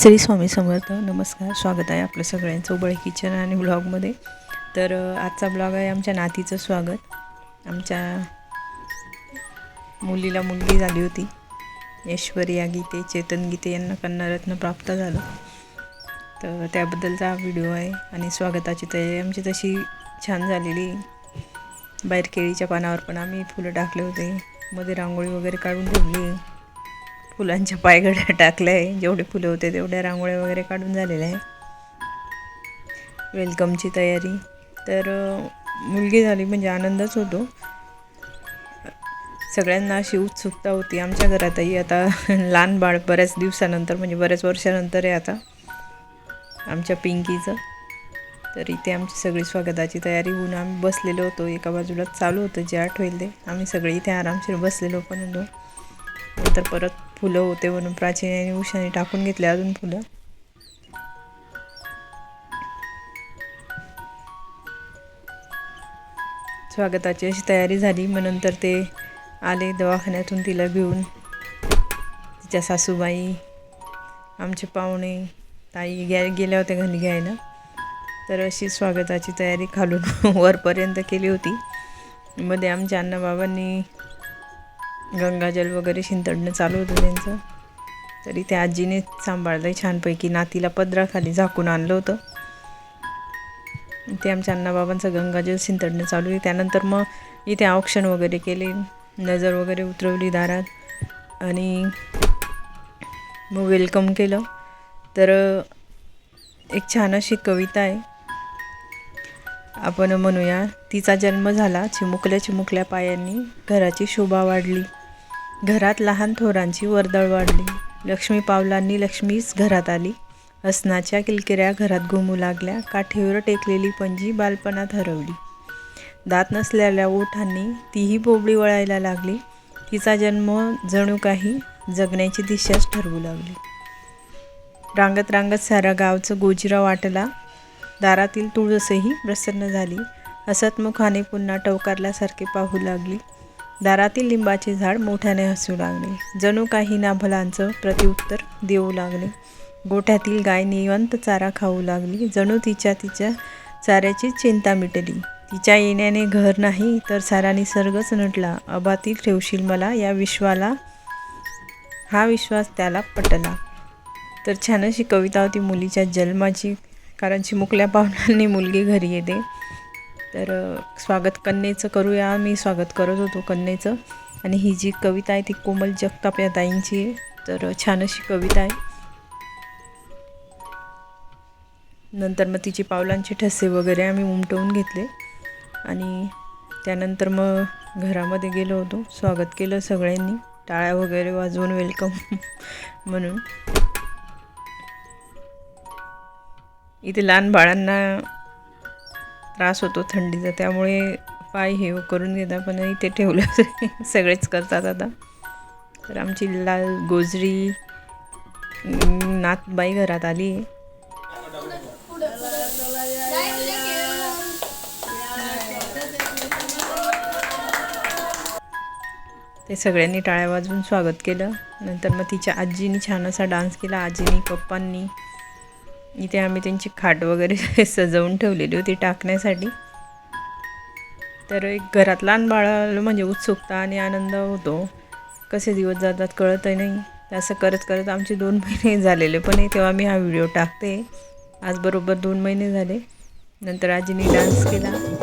श्री स्वामी समर्थ नमस्कार स्वागत आहे आपलं सगळ्यांचं उबळ किचन आणि ब्लॉगमध्ये. तर आजचा ब्लॉग आहे आमच्या नातीचं स्वागत. आमच्या मुलीला मुलगी झाली होती. ऐश्वर्या गीते चेतन गीते यांना कन्नारत्न प्राप्त झालं. तर त्याबद्दलचा हा व्हिडिओ आहे आणि स्वागताची तयारी आमची तशी छान झालेली. बाहेर केळीच्या पानावर पण आम्ही फुलं टाकले होते. मध्ये रांगोळी वगैरे काढून ठेवली. फुलांच्या पायघड्या टाकल्या. आहे जेवढे फुलं होते तेवढ्या रांगोळ्या वगैरे काढून झालेल्या आहे. वेलकमची तयारी. तर मुलगी झाली म्हणजे आनंदच होतो. सगळ्यांना अशी उत्सुकता होती आमच्या घरातही. आता लहान बाळ बऱ्याच दिवसानंतर म्हणजे बऱ्याच वर्षानंतर आहे आता. आमच्या पिंकीचं. तर इथे आमची सगळी स्वागताची तयारी होऊन आम्ही बसलेलो होतो. एका बाजूला चालू होतं जे आठवेल ते. आम्ही सगळे इथे आरामशीर बसलेलो पण होतो. नंतर परत फुलं होते म्हणून प्राचीन आणि उषाने टाकून घेतले अजून फुलं. स्वागताची अशी तयारी झाली. मग नंतर ते आले दवाखान्यातून तिला घेऊन. तिच्या सासूबाई आमचे पाहुणे ताई घ्या गेल्या होत्या घरी घ्यायला. तर अशी स्वागताची तयारी खालून वरपर्यंत केली होती. मध्ये आमच्या अण्णाबाबांनी गंगाजल वगैरे शिंतडणं चालू होतं त्यांचं. तरी त्या आजीने सांभाळलं छानपैकी. नातीला पदराखाली झाकून आणलं होतं. ते आमच्या अण्णाबाबांचं गंगाजल शिंतडणं चालू आहे. त्यानंतर मग इथे औक्षण वगैरे केले. नजर वगैरे उतरवली दारात. आणि मग वेलकम केलं. तर एक छान अशी कविता आहे. आपण म्हणूया तिचा जन्म झाला चिमुकल्या चिमुकल्या पायांनी घराची शोभा वाढली. घरात लहान थोरांची वर्दळ वाढली. लक्ष्मी पावलांनी लक्ष्मीच घरात आली. असनाच्या किलकिऱ्या घरात घुमू लागल्या. काठीवर टेकलेली पंजी बालपणात हरवली. दात नसलेल्या ओठांनी तीही बोबडी वळायला लागली. तिचा जन्म जणू काही जगण्याची दिशाच ठरवू लागली. रांगत रांगत सारा गावचं गोजिरा वाटला. दारातील तुळसही प्रसन्न झाली. असतमुखाने पुन्हा टवकारल्यासारखे पाहू लागली. दारातील लिंबाचे झाड मोठ्याने हसू लागले. जणू काही नाभलांचं प्रत्युत्तर देऊ लागले. गोठ्यातील गाय निवंत चारा खाऊ लागली. जणू तिच्या तिच्या चाऱ्याची चिंता मिटली. तिच्या येण्याने घर नाही तर सारा निसर्गच नटला. अबातील ठेवशील मला या विश्वाला? हा विश्वास त्याला पटला. तर छान अशी कविता होती मुलीच्या जन्माची. कारण चिमुकल्या पाहुण्यांनी मुलगी घरी येते. तर स्वागत कन्येचं करूया. मी स्वागत करत होतो कन्येचं. आणि ही जी कविता आहे ती कोमल जगताप या ताईंची आहे. तर छान अशी कविता आहे. नंतर मग तिची पावलांचे ठसे वगैरे आम्ही उमटवून घेतले. आणि त्यानंतर मग घरामध्ये गेलो होतो. स्वागत केलं सगळ्यांनी. टाळ्या वगैरे वाजवून वेलकम म्हणून. इथे लहान बाळांना त्रास होतो थंडीचा त्यामुळे पाय हे करून घेतात पण इथे ठेवलं सगळेच करतात आता. तर आमची लाल गोजरी नातबाई घरात आली. ते सगळ्यांनी टाळ्या वाजवून स्वागत केलं. नंतर मग तिच्या आजीनी छान असा डान्स केला आजीनी पप्पांनी. इथे आम्ही त्यांची खाट वगैरे सजवून ठेवलेली होती टाकण्यासाठी. तर एक घरात लहान बाळाला म्हणजे उत्सुकता आणि आनंद होतो. कसे दिवस जातात कळतही नाही. असं करत करत आमचे दोन महिने झालेले पण आहे तेव्हा मी हा व्हिडिओ टाकते. आज बरोबर दोन महिने झाले. नंतर आजीने डान्स केला.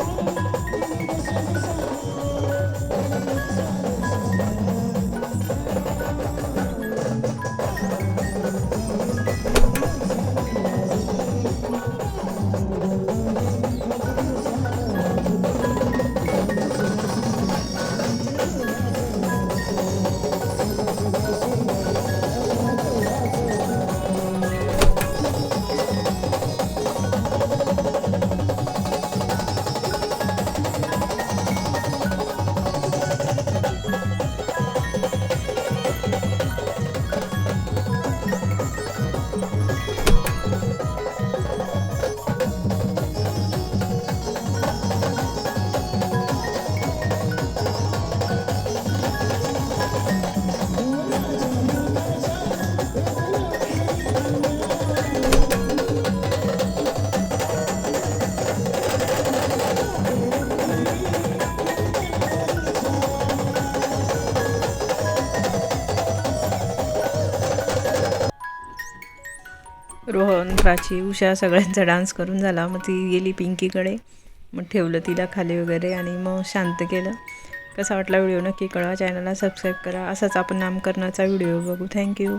रोहन प्राची उषा सगळ्यांचा डान्स करून झाला. मग ती गेली पिंकीकडे. मग ठेवलं तिला खाली वगैरे आणि मग शांत केलं. कसा वाटला व्हिडिओ नक्की कळवा. चॅनलला सबस्क्राईब करा. असाच आपण नामकरणाचा व्हिडिओ बघू. थँक्यू.